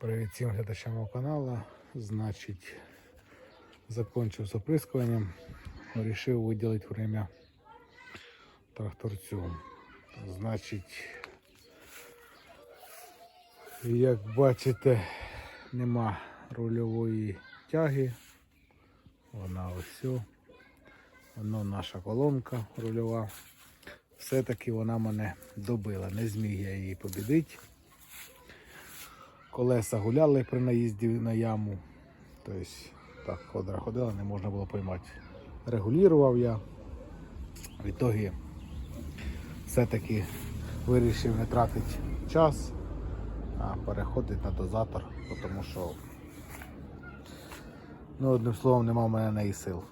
Привіт всім глядачам мого каналу. Значить, закончив з оприскуванням. Рішив виділити время тракторцю. Значить, як бачите, нема рульової тяги. Вона ось. Воно наша колонка рульова. Все-таки вона мене добила. Не зміг я її побідити. Колеса гуляли при наїзді на яму. Тобто, так, ходра ходила, не можна було поймати. Регулював я. В ітогі все-таки вирішив не тратити час, а переходити на дозатор, тому що, ну, одним словом, нема в мене неї сил.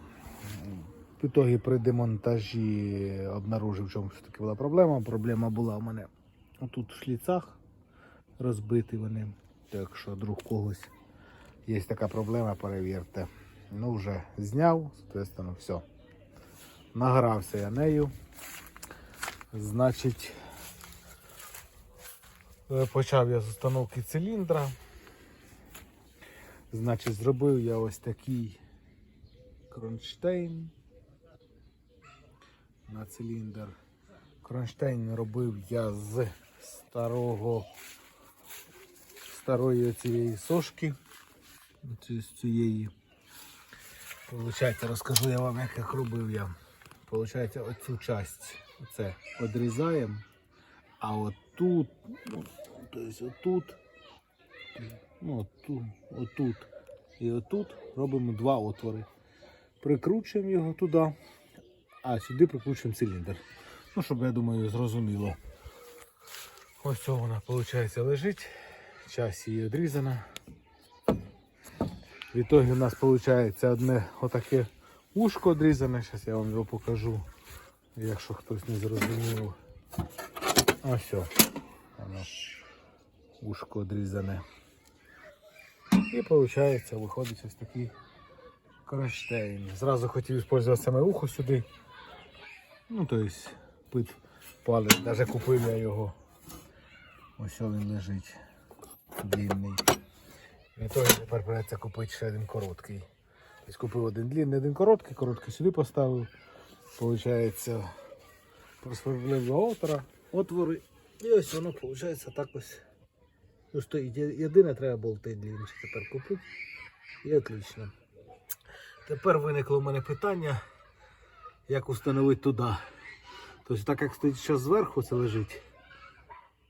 В ітогі при демонтажі обнаружив, в чому все-таки була проблема. Проблема була у мене отут в шліцах розбиті вони. То Якщо друг когось є така проблема, перевірте. Ну вже зняв, соответственно, все. Награвся я нею. Значить, е, почав я з установки циліндра. Значить, зробив я ось такий кронштейн на циліндр. Кронштейн робив я з старого старої цієї сошки. З цієї. Получається, розкажу я вам, як їх робив я. Получається, оцю часть оце відрізаємо, а отут, ну, тобто отут, ну, отут, отут і отут робимо два отвори. Прикручуємо його туди, а сюди прикручуємо циліндр. Ну, щоб я думаю, зрозуміло. Ось цього вона, виходить, лежить. Часть її відрізана. В ітогі у нас виходить одне отаке ушко відрізане. Зараз я вам його покажу, якщо хтось не зрозумів. Ось. Воно ушко відрізане. І виходить, виходить ось такий кронштейн. Зразу хотів використовувати саме ухо сюди. Ну, тобто, пит палець, навіть купив я його. Ось він лежить. Длинний. І то тепер придеться купити ще один короткий. Тобто купив один длинний, один короткий, короткий сюди поставив. Получається, просверлив два отвора, отвори. І ось воно виходить так ось. Ну, стоїть. Єдине треба болти длинніші тепер купити. І отлично. Тепер виникло в мене питання, як установити туди. Тобто так як стоїть зараз зверху це лежить,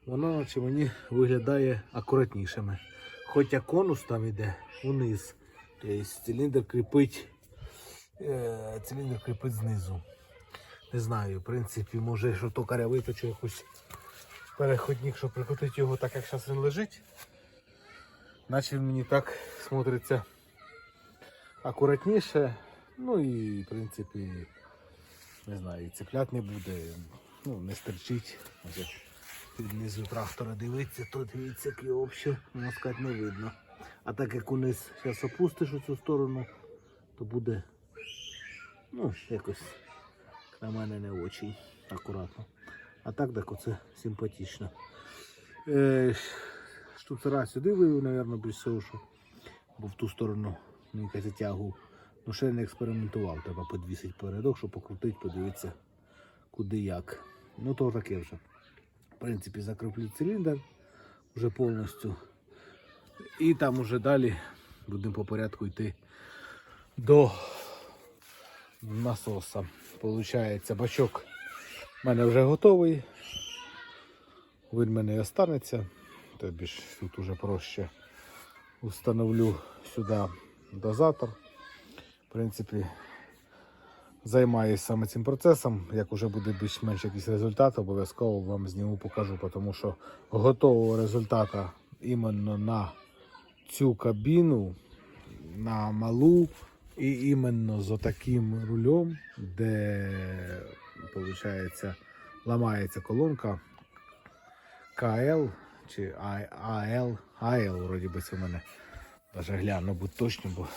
воно чи мені виглядає акуратнішими. Хоча конус там іде униз. Тобто циліндр кріпить, е, циліндр кріпить знизу. Не знаю, в принципі, може, що токаря виточу якусь переходник, щоб прикрутити його так, як зараз він лежить. Наче він мені так смотриться акуратніше. Ну і в принципі, не знаю, і цеплят не буде, ну, не стерчить. Ось як під низу трактора дивиться, то дивіться, як його можна сказати, не видно. А так як униз зараз опустиш у цю сторону, то буде ну, якось на мене не очень акуратно. А так так оце симпатично. Е, штуцера сюди вивів, мабуть, більш всього, що бо в ту сторону мені якась тягу. Ну ще не експериментував, треба підвісити передок, щоб покрутити, подивитися куди як. Ну то таке вже. В принципі, закріплю циліндр вже повністю. І там уже далі будемо по порядку йти до насоса. Получається, бачок в мене вже готовий. Він в мене і останеться. Тобі ж тут уже проще установлю сюди дозатор. В принципі, займаюся саме цим процесом. Як вже буде більш-менш якийсь результат, обов'язково вам зніму покажу, тому що готового результату іменно на цю кабіну, на малу і іменно з отаким рулем, де виходить, ламається колонка КЛ чи АЛ, АЛ, вроді би це в мене. Даже гляну, будь точно, бо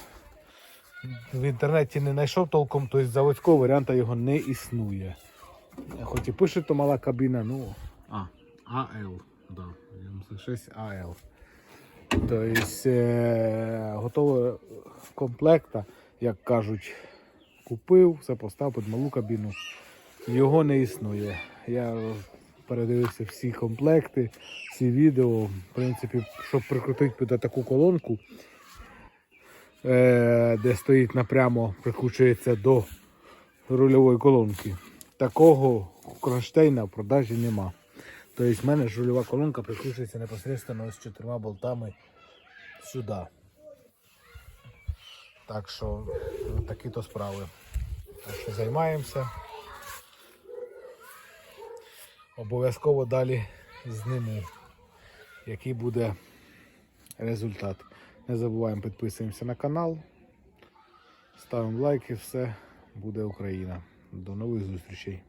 в інтернеті не знайшов толком, тобто заводського варіанта його не існує. Хоч і пише, то мала кабіна, ну. А, АЛ, да, 96 АЛ. Тобто е, комплекта, як кажуть, купив, все поставив під малу кабіну. Його не існує. Я передивився всі комплекти, всі відео. В принципі, щоб прикрутити під таку колонку, де стоїть напрямо, прикручується до рульової колонки. Такого кронштейна в продажі нема. Тобто в мене ж рульова колонка прикручується непосередньо з чотирма болтами сюди. Так що такі то справи. Так що займаємося. Обов'язково далі зніму, який буде результат. Не забуваємо підписуємося на канал, ставимо лайки, все буде Україна. До нових зустрічей.